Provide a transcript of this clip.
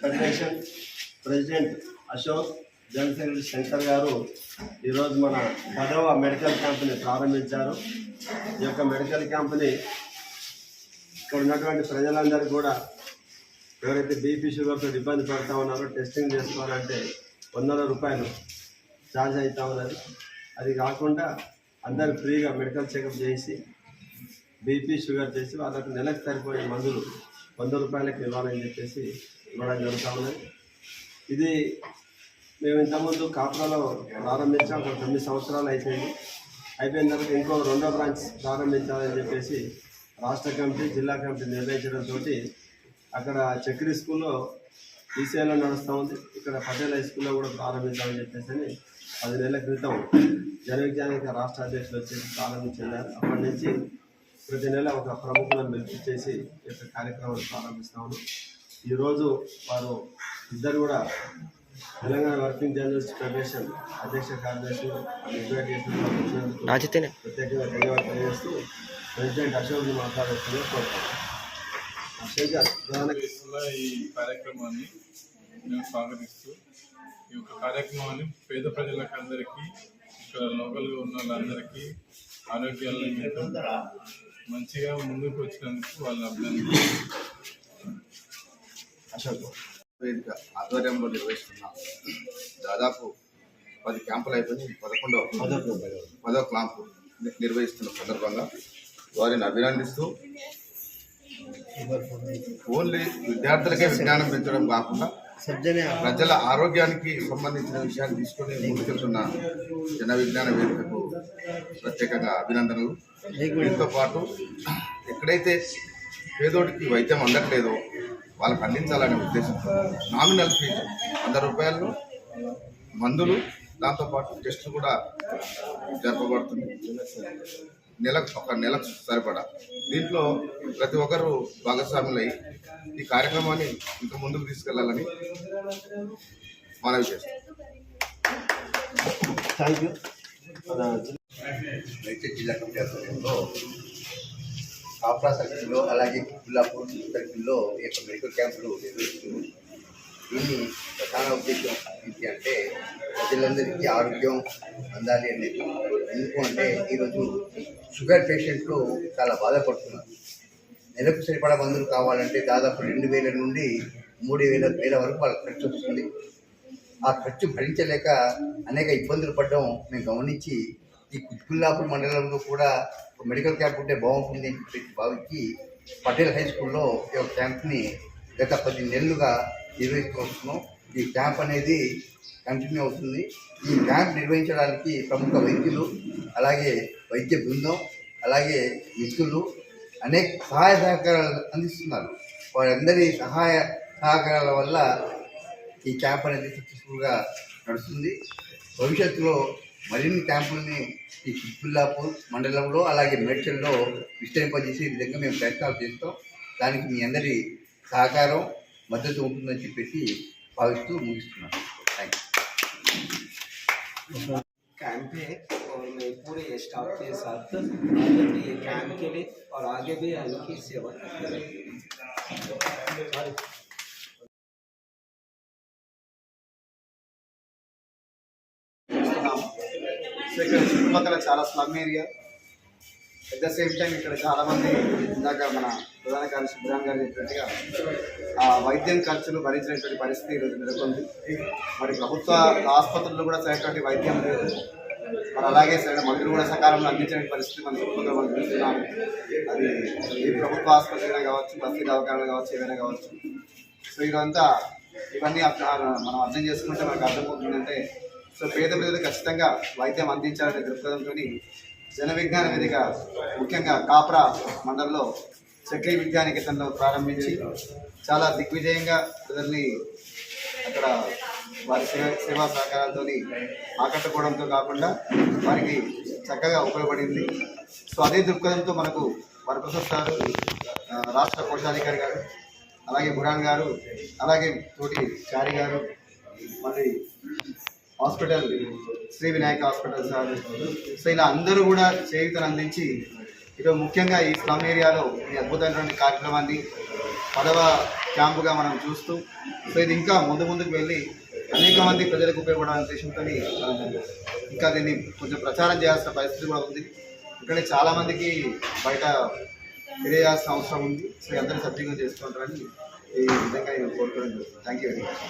Federation president Ashok Janasena Shankar గారు ఈరోజు మన పదవ మెడికల్ క్యాంప్ని ప్రారంభించారు. ఈ యొక్క మెడికల్ క్యాంప్ని ఇక్కడ ఉన్నటువంటి ప్రజలందరూ కూడా ఎవరైతే బీపీ షుగర్తో ఇబ్బంది పడతా ఉన్నారో టెస్టింగ్ చేసుకోవాలంటే వందల రూపాయలు ఛార్జ్ అవుతా ఉన్నది. అది కాకుండా అందరు ఫ్రీగా మెడికల్ చెకప్ చేసి బీపీ షుగర్ చేసి వాళ్ళకు నెలకు సరిపోయే మందులు వంద రూపాయలకి ఇవ్వాలని చెప్పేసి ఇవ్వడం జరుగుతూ ఇది మేము ఇంతకుముందు కాపురాలో ప్రారంభించాం ఒక తొమ్మిది సంవత్సరాలు అయిపోయింది. అయిపోయిన తర్వాత ఇంకో రెండో బ్రాంచ్ ప్రారంభించాలని చెప్పేసి రాష్ట్ర కమిటీ జిల్లా కమిటీ నిర్ణయించడంతో అక్కడ చక్రీ స్కూల్లో ఈసీఐలో నడుస్తూ ఉంది. ఇక్కడ పటేల్ హై స్కూల్లో కూడా ప్రారంభించాలని చెప్పేసి అని పది నెలల క్రితం జనవిజ్ఞానిక రాష్ట్ర అధ్యక్షులు వచ్చేసి ప్రారంభించారు అప్పటి నుంచి ప్రతి నెల ఒక ప్రముఖులను పిలిపించేసి ఈ యొక్క కార్యక్రమాలు ప్రారంభిస్తాము ఈరోజు వారు ఇద్దరు కూడా తెలంగాణ వర్కింగ్ జర్నలిస్ట్ ఫెడరేషన్ అధ్యక్ష కార్యదర్శి ఇన్వైట్ ప్రత్యేకంగా ధన్యవాదాలు తెలియజేస్తూ ప్రెసిడెంట్ అశోక్ని మాట్లాడుతుంది కోరుతాను అశోక్ గారు ప్రధాన చేస్తున్న ఈ కార్యక్రమాన్ని మేము స్వాగతిస్తూ ఈ యొక్క కార్యక్రమాన్ని పేద ప్రజలకు అందరికీ ఇక్కడ లోకల్గా ఉన్న వాళ్ళందరికీ ఆరోగ్యాల నిమిత్తం మంచిగా ముందుకు వచ్చినందుకు వాళ్ళు అభినందించారు అశోక్ వేదిక ఆధ్వర్యంలో నిర్వహిస్తున్న దాదాపు పది క్యాంపులు అయిపోయి పదకొండవ పదవ క్యాంపు ని- నిర్వహిస్తున్న సందర్భంగా వారిని అభినందిస్తూ ఓన్లీ విద్యార్థులకే విజ్ఞానం పెంచడం కాకుండా ప్రజల ఆరోగ్యానికి సంబంధించిన విషయాన్ని తీసుకొని ముందుకెళ్తున్న జన విజ్ఞాన వేదికకు ప్రత్యేకంగా అభినందనలు. దీంతో పాటు ఎక్కడైతే పేదోడికి వైద్యం అందట్లేదో వాళ్ళకి అందించాలనే ఉద్దేశంతో నామినల్ ఫీజు వంద రూపాయలు మందులు దాంతోపాటు టెస్టులు కూడా జరపబడుతుంది. నెలకు ఒక నెలకు సరిపడా. దీంట్లో ప్రతి ఒక్కరూ భాగస్వాములై ఈ కార్యక్రమాన్ని ఇంకా ముందుకు తీసుకెళ్ళాలని మనవి చేస్తాం. థ్యాంక్ యూ జిల్లా కమిటీ ఆధ్వర్యంలో సాఫ్రా సర్కిల్లో అలాగే గుల్లాపూర్ సర్కిల్లో ఈ యొక్క మెడికల్ క్యాంపులు నిర్వహిస్తూ దీన్ని ప్రధాన ఉద్దేశం ఏంటి అంటే ప్రజలందరికీ ఆరోగ్యం అందాలి అనేది ఎందుకు అంటే ఈరోజు షుగర్ పేషెంట్లు చాలా బాధపడుతున్నారు నెలకు సరిపడా మందులు కావాలంటే దాదాపు రెండు వేల నుండి మూడు వేల వేల వరకు వాళ్ళకి ఖర్చు వస్తుంది ఆ ఖర్చు భరించలేక అనేక ఇబ్బందులు పడడం మేము గమనించి ఈ కుత్కుల్లాపూర్ మండలంలో కూడా ఒక మెడికల్ క్యాంప్ ఉంటే బాగుంటుంది అని చెప్పి భావించి పటేల్ హై స్కూల్లో ఈ యొక్క క్యాంప్ని గత పది నెలలుగా నిర్వహిస్తూ వస్తున్నాం ఈ క్యాంప్ అనేది కంటిన్యూ అవుతుంది. ఈ క్యాంప్ నిర్వహించడానికి ప్రముఖ వైద్యులు అలాగే వైద్య బృందం అలాగే మిత్రులు అనేక సహాయ సహకారాలు అందిస్తున్నారు. వారందరి సహాయ సహకారాల వల్ల ఈ క్యాంప్ అనేది సక్సెస్ఫుల్గా నడుస్తుంది. భవిష్యత్తులో మరిన్ని క్యాంపుల్ని ఈ చిత్పుల్లాపూర్ మండలంలో అలాగే మేడ్చల్లో విస్తరింపజేసే విధంగా మేము ప్రయత్నాలు చేస్తాం దానికి మీ అందరి సహకారం మద్దతు ఉంటుందని చెప్పేసి భావిస్తూ ముగిస్తున్నాం థ్యాంక్ యూ कैंप है और मैं पूरे स्टाफ के साथ आगे भी ये कैंप के लिए और आगे भी उनकी सेवा करते సో ఇక్కడ చుట్టుపక్కల చాలా slum area. At the same time ఇక్కడ చాలామంది ఇందాక మన ప్రధాన గారు సుబ్రహ్మణ్యం గారు చెప్పినట్టుగా ఆ వైద్యం ఖర్చులు భరించినటువంటి పరిస్థితి ఈరోజు నెలకొంది. మరి ప్రభుత్వ ఆసుపత్రుల్లో కూడా సరైనటువంటి వైద్యం లేదు. మరి అలాగే సరైన మందులు కూడా సకాలంలో అందించే పరిస్థితి మనం చుట్టుపక్కల మనం చూస్తున్నాం అది ఈ ప్రభుత్వ ఆసుపత్రి అయినా కావచ్చు బస్తీ దవాఖానాలు కావచ్చు ఏమైనా కావచ్చు. సో ఇదంతా ఇవన్నీ మనం అర్థం చేసుకుంటే మనకు అర్థమవుతుందంటే సో పేద ప్రజలు ఖచ్చితంగా వైద్యం అందించాలనే దృక్పథంతో జన విజ్ఞాన వేదిక ముఖ్యంగా కాప్రా మండలంలో చక్రీ విజ్ఞానికేతన్లో ప్రారంభించి చాలా దిగ్విజయంగా ప్రజల్ని అక్కడ వారి సేవ సేవా సహకారాలతో ఆకట్టుకోవడంతో కాకుండా వారికి చక్కగా ఉపయోగపడింది. సో అదే దృక్పథంతో మనకు వరప్రసాద్ గారు రాష్ట్ర కోశాధికారి గారు అలాగే బురాన్ గారు అలాగే తోటి చారి గారు మళ్ళీ hospital Shri Vinayaka hospital sir. So ఇలా అందరూ కూడా చేయుతను అందించి ఈరోజు ముఖ్యంగా ఈ స్లమ్ ఏరియాలో ఈ అద్భుతమైనటువంటి కార్యక్రమాన్ని పదవ క్యాంపుగా మనం చూస్తూ సో ఇది ఇంకా ముందు ముందుకు వెళ్ళి అనేక మంది ప్రజలకు ఉపయోగపడాలనే ఉద్దేశంతో ఇంకా దీన్ని కొంచెం ప్రచారం చేయాల్సిన పరిస్థితి కూడా ఉంది. ఇక్కడ చాలామందికి బయట తెలియజేయాల్సిన అవసరం ఉంది. సో అందరూ సద్వినియోగం చేసుకుంటారని ఈ విధంగా నేను కోరుకోవడం థ్యాంక్ యూ వెరీ మచ్